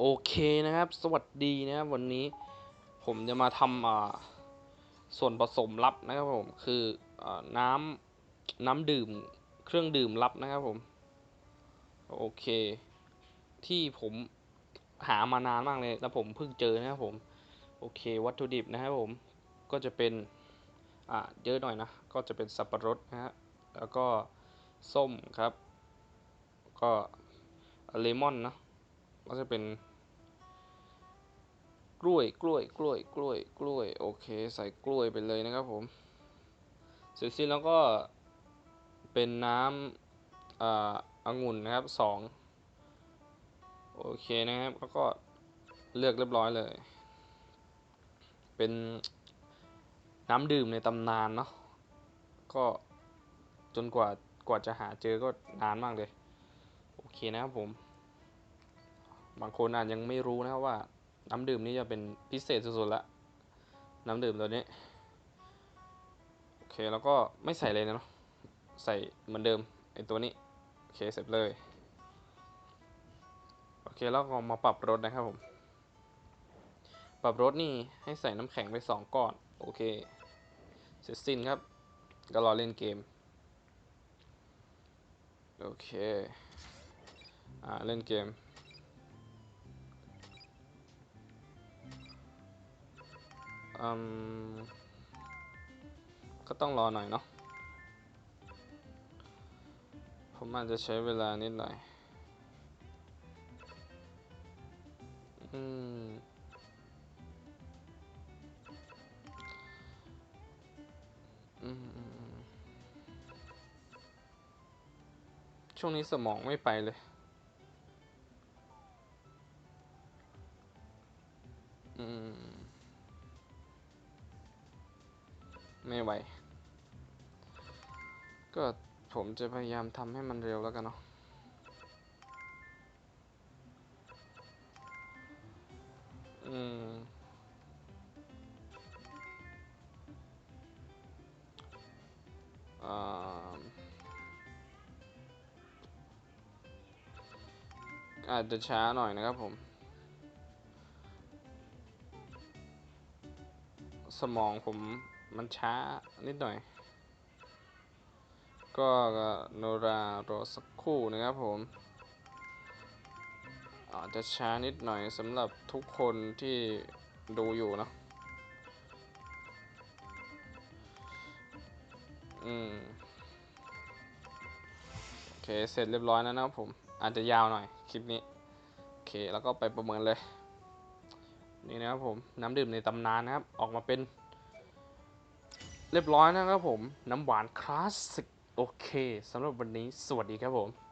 โอเคนะครับ สวัสดีนะครับวันนี้ผมจะมาทำอ่าส่วนผสมลับนะครับผมคืออน้ำน้ำดื่มเครื่องดื่มลับนะครับผม โอเค ที่ผมหามานานมากเลยแล้วผมเพิ่งเจอนะครับผม โอเค วัตถุดิบนะครับผมก็จะเป็นอ่าเยอะหน่อยนะ ก็จะเป็นสับปะรดนะฮะแล้วก็ส้มครับ ก็เลมอนนะก็จะเป็น กล้วยกล้วยกล้วยกล้วยกล้วยโอเคใส่กล้วยไปเลยนะครับผมเสร็จสิ้นแล้วก็เป็นน้ำอ่าองุ่นนะครับสองโอเคนะครับแล้วก็เลือกเรียบร้อยเลย เป็นน้ำดื่มในตำนานเนาะก็จนกว่ากว่าจะหาเจอก็นานมากเลย โอเคนะครับผม บางคนอาจยังไม่รู้นะครับว่า น้ำดื่มนี้จะเป็นพิเศษสุดๆละ น้ำดื่มตัวนี้ โอเค แล้วก็ไม่ใส่เลยนะเนาะ ใส่เหมือนเดิมไอตัวนี้ โอเค เสร็จเลย โอเค แล้วก็มาปรับรสนะครับผม ปรับรสนี่ให้ใส่น้ำแข็งไปสองก้อน โอเค เสร็จสิ้นครับ ก็รอเล่นเกม โอเค อ่า เล่นเกม ก็ต้องรอหน่อยเนาะ ผมอาจจะใช้เวลานิดหน่อย อืม อืม ช่วงนี้สมองไม่ไปเลยอืม ไม่ไหว ก็ผมจะพยายามทำให้มันเร็วแล้วกันเนาะอืมอ่าอาจจะช้าหน่อยนะครับผม สมองผม มันช้านิดหน่อย ก็โนรารอสักครู่นะครับผมอาจจะช้านิดหน่อยสำหรับทุกคนที่ดูอยู่นะอืมโอเค เสร็จเรียบร้อยแล้วนะครับผม อาจจะยาวหน่อยคลิปนี้ โอเค แล้วก็ไปประเมินเลย นี่นะครับผม น้ำดื่มในตำนานนะครับ ออกมาเป็น เรียบร้อยนะครับผม น้ำหวานคลาสสิก โอเคสำหรับวันนี้สวัสดีครับผม